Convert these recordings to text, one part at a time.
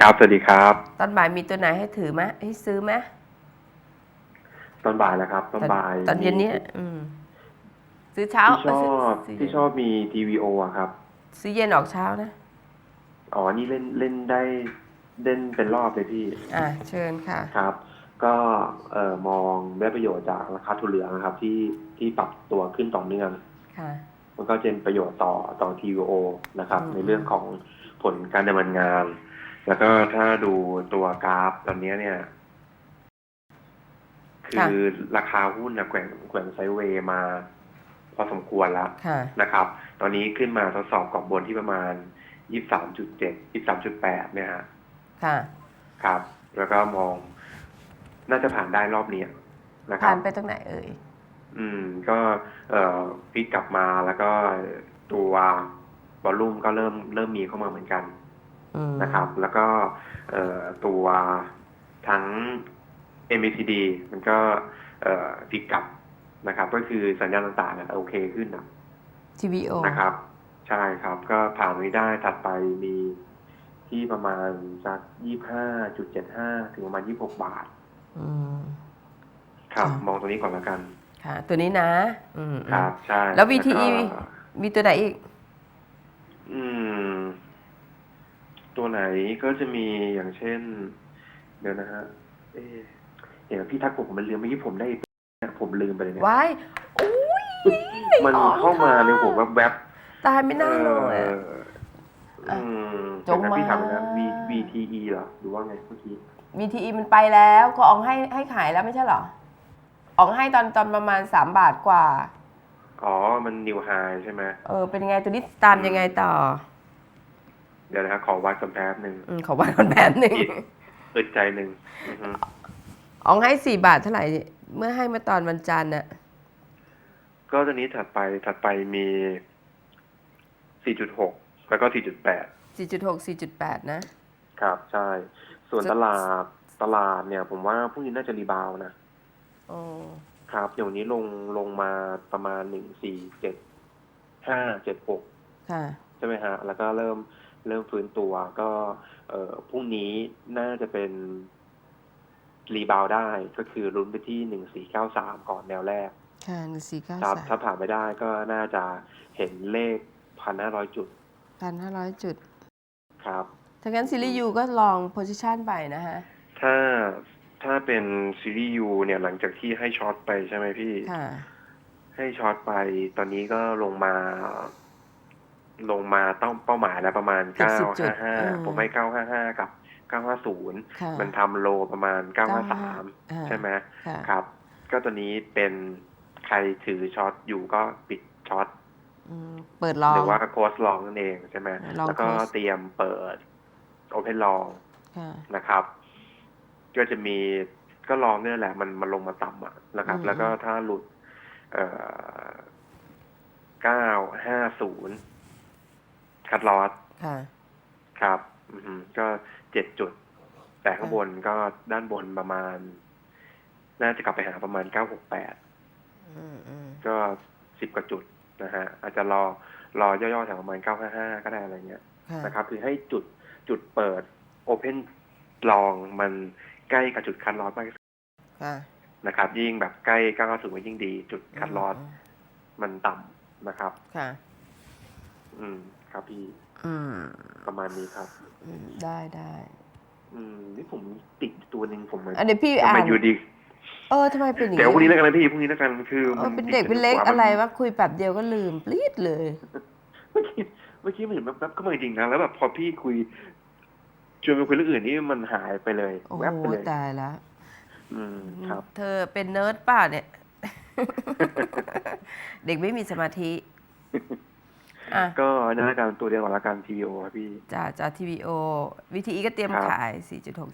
ครับ สวัสดีครับ ตอนบ่ายมีตัวไหนให้ถือไหมให้ซื้อไหมตอนบ่ายนะครับ ตอนบ่ายตอนเย็นเนี้ยอืม ซื้อเช้าที่ชอบเซื้ที่ชอบมี TVO อะครับ ซื้อเย็นออกเช้านะ อ๋อ นี่เล่นเล่นได้เล่นเป็นรอบเลยพี่ อะเชิญค่ะ ครับ ก็เอ่อมองได้ประโยชน์จากราคาทุนเหลืองนะครับ ที่ที่ปรับตัวขึ้นต่อเนื่องค่ะ มันก็จะเป็นประโยชน์ต่อต่อ TVO นะครับอืมในเรื่องของผลการดำเนินงาน แล้วก็ถ้าดูตัวกราฟตอนนี้เนี่ย คือราคาหุ้นนะแกว่งแกว่งไซด์เวย์มาพอสมควรแล้วค่ะนะครับ ตอนนี้ขึ้นมาทดสอบกรอบบนที่ประมาณ23.7 23.8เนี่ยฮะค่ะ ครับ แล้วก็มองน่าจะผ่านได้รอบนี้นะครัผ่าบนไปตรงไหนเอ่ย อืม ก็เอ่อพลิกกลับมาแล้วก็ตัววอลลุ่มก็เริ่มเริ่มมีเข้ามาเหมือนกันอืมนะครับ แล้วก็เอ่อตัวทั้ง MACD มันก็เอ่อพลิกกลับนะครับ ก็คือสัญญาณต่างๆเนี่ยโอเคขึ้นนะ TVO นะครับ ใช่ครับ ก็ผ่านไม่ได้ถัดไปมีที่ประมาณสักยี่ห้าจุดเจ็ดห้าถึงประมาณยี่หกบาท อืม ครับ ค่ะ มองตรงนี้ก่อนแล้วกัน ค่ะ ตัวนี้นะ อืมครับใช่แล้ว VTE ก็มีตัวไหนอีก อืม ตัวไหนก็จะมีอย่างเช่น เดี๋ยวนะฮะ เอ๊ะเดี๋ยวพี่ทักผมมันลืมเมื่อกี้ผมได้ผมลืมไปเลยเนี่ยว้ายโอ้ยมันออกเข้ามาค่ะในหัวแวบตายไม่ๆน่าเลย เออะออืมจงมาพี่ถามนะ V VTE เหรอหรือว่าไงเมื่อกี้ VTE มันไปแล้วก็ออกให้ให้ขายแล้วไม่ใช่เหรอ ออกให้ตอนตอนประมาณสามบาทกว่า อ๋อ มันนิวไฮใช่ไหมเออ เป็นยังไงตัวนี้ตามยังไงต่อ เดี๋ยวนะฮะขอวัดกันแป๊บหนึ่งอืมขอวันก่อนแบบหนึ่งอิดอึดใจหนึ่งอือฮึออกให้สี่บาทเท่าไหร่ เมื่อให้มาตอนวันจันทร์น่ะก็ตัวนี้ถัดไปถัดไปมี 4.6 แล้วก็ 4.8สี่จุดหกสี่จุดแปดนะ ครับ ใช่ ส่วนจะตลาดตลาดเนี่ย ผมว่าพรุ่งนี้น่าจะรีบาวด์นะ โอ้ครับเดี๋ยวนี้ลงลงมาประมาณหนึ่งสี่เจ็ดห้าเจ็ดหกค่ะ ใช่ไหมฮะ แล้วก็เริ่มเริ่มฟื้นตัวก็ เอ่อพรุ่งนี้น่าจะเป็นรีบาวด์ได้ก็คือลุ้นไปที่หนึ่งสี่เก้าสามก่อนแนวแรก ค่ะหนึ่งสี่เก้าครับ สามถ้าผ่านไปได้ก็น่าจะเห็นเลขพันห้าร้อยจุดพันห้าร้อยจุด ครับ ถ้างั้นซิลิยูก็ลองโพซิชันไปนะฮะ ถ้า ถ้าเป็นซีรีส์ยูเนี่ยหลังจากที่ให้ช็อตไปใช่ไหมพี่ค่ะให้ช็อตไปตอนนี้ก็ลงมา ลงมาต้องเป้าหมายแล้วประมาณเจ็ดเก้าสิบจุดห้าห้าอืมผมให้เก้าห้าห้ากับเก้าห้าศูนย์ค่ะมันทำโลประมาณเก้าห้าสามอ่าใช่ไหมค่ะครับ ก็ตัวนี้เป็นใครถือช็อตอยู่ก็ปิดช็อตอืมเปิดลองหรือว่าโคสลองนั่นเองใช่ไหมลองแล้วก็โค้ชเตรียมเปิดโอเพนลองค่ะนะครับ ก็จะมีก็ลองเนี่ยแหละ มันมันลงมาต่ำอะนะครับอืมแล้วก็ถ้าหลุด เอ่อเก้าห้าศูนย์คัดลอสค่ะครับอือฮึก็เจ็ดจุด แต่ข้างบนก็ด้านบนประมาณ น่าจะกลับไปหาประมาณเก้าหกแปดอืมอืมก็สิบกว่าจุดนะฮะ อาจจะรอรอย่อๆแถวประมาณเก้าห้าห้าก็ได้อะไรเงี้ยค่ะนะครับ คือให้จุดจุดเปิดโอเพนลองมัน ใกล้กับจุดคัดลอสมากที่สุดค่ะนะครับ ยิ่งแบบใกล้เก้าห้าศูนย์ยิ่งดี จุดคัดลอสมมันต่ำนะครับ ค่ะ อืม ครับพี่ อืม ประมาณนี้ครับ อืม ได้ได้อืม นี่ผมติดตัวหนึ่งผมอันเดี๋ยวพี่ทำอ่าไมนอยู่ดี เออทำไมเป็นอย่างเดี๋ยวพรุ่งนี้นี้แล้วกันนะพี่พรุ่งนี้แล้วกันคือเอมัอเป็นเด็กเป็นเล็กติดอะไรหัววะคุยแบบเดียวก็ลืมปลีดเลย เมื่อกี้เมื่อกี้มันเห็นแวบๆก็มาจริงนะแล้วแบบพอพี่คุย ชวนไปคุยเรื่องอื่นนี่มันหายไปเลยโอ้แวบโหไปเลยตายแล้วอืมครับ เธอเป็นเนิร์ดป่ะเนี่ย เด็กไม่มีสมาธิอะก็นั่นละกันตัวเดียวกับละกัน TVO ครับพี่ จ่าจ่าทีวีโอวิธีก็เตรียมครับ ขาย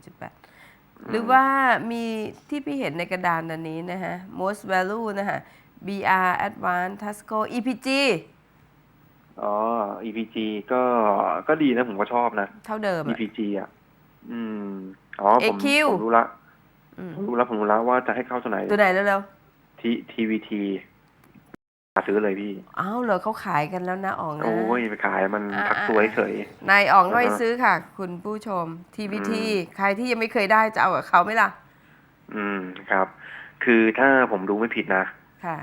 4.6.8 หรือว่ามีที่พี่เห็นในกระดานอันนี้นะฮะ most value นะฮะ BR Advanced Tasco EPG อ๋อ EPG ก็ก็ดีนะผมก็ชอบนะ เท่าเดิมอะ EPG อะ อืม อ๋อ ผม AQ ผมรู้ละอืมผมรู้ละผมรู้ละว่าจะให้เข้าตัวไหน ตัวไหนเร็ว T TVT หาซื้อเลยพี่ อ้าวเหรอเขาขายกันแล้วนะอ๋องนะ โอ้ยไปขายมันอ่าพักตัวเฉยนายอ๋องก็ไปอ่าฮะซื้อค่ะ คุณผู้ชม TVT อืมใครที่ยังไม่เคยได้จะเอากับเขาไหมล่ะ อืมครับ คือถ้าผมดูไม่ผิดนะ ค่ะ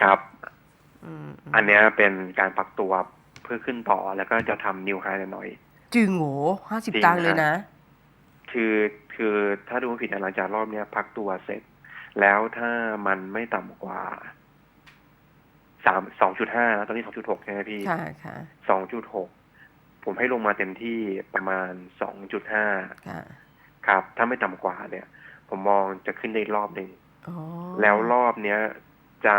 ครับอืมอันเนี้ยเป็นการพักตัวเพื่อขึ้นต่อแล้วก็จะทำนิวไฮหน่อยจึงโหห้าสิบจริงตังค์เลยฮะนะ คือคือถ้าดูไม่ผิดนะหลังจากรอบเนี้ยพักตัวเสร็จ แล้วถ้ามันไม่ต่ำกว่าสามสองจุดห้าตอนนี้สองจุดหกใช่ไหมพี่ค่ะค่ะสองจุดหกผมให้ลงมาเต็มที่ประมาณสองจุดห้าค่ะครับ ถ้าไม่ต่ำกว่าเนี่ย ผมมองจะขึ้นได้อีกรอบหนึ่งอ๋อแล้วรอบเนี้ยจะ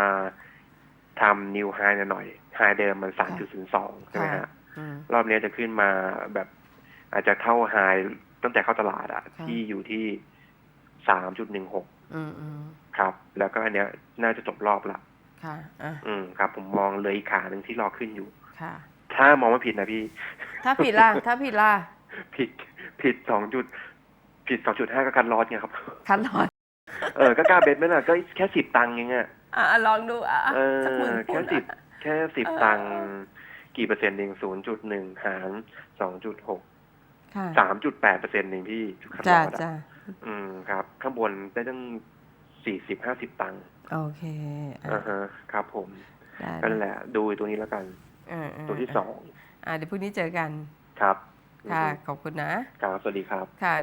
ทำนิวไฮหน่อย ไฮเดิมมันสามจุดศูนย์สองใช่ไหมค่ะฮะอืมรอบเนี้ยจะขึ้นมาแบบอาจจะเข้าไฮตั้งแต่เข้าตลาดอะค่ะที่อยู่ที่สามจุดหนึ่งหกอืมอืมครับ แล้วก็อันเนี้ยน่าจะจบรอบละค่ะอะอืมครับ ผมมองเลยอีกขาหนึ่งที่รอขึ้นอยู่ ค่ะ ถ้ามองไม่ผิดนะพี่ ถ้าผิดล่ะ ถ้าผิดล่ะ ผิดผิดสองจุด ผิดสองจุดห้าก็กันรอดไงครับ คันหลอด เออ ก็กล้าเบ็ดไหมล่ะ ก็แค่สิบตังค์เองอะอะอะลองดูอะเออสักหมื่นแค่พูดสิบอะ แค่สิบเออตังค์กี่เปอร์เซ็นต์เองศูนย์จุดหนึ่งหารสองจุดหกค่ะสามจุดแปดเปอร์เซ็นต์เองพี่คัดจ้าลอดอะจ้าอืมครับ ข้างบนได้ตั้งสี่สิบห้าสิบตังค์โอเคอะอ่าฮะครับผมได้ก็นั่นแหละ ดูตัวนี้แล้วกันเออเออตัวที่สองอะเดี๋ยวพรุ่งนี้เจอกันครับ ค่ะ ขอบคุณนะครับ สวัสดีครับค่ะ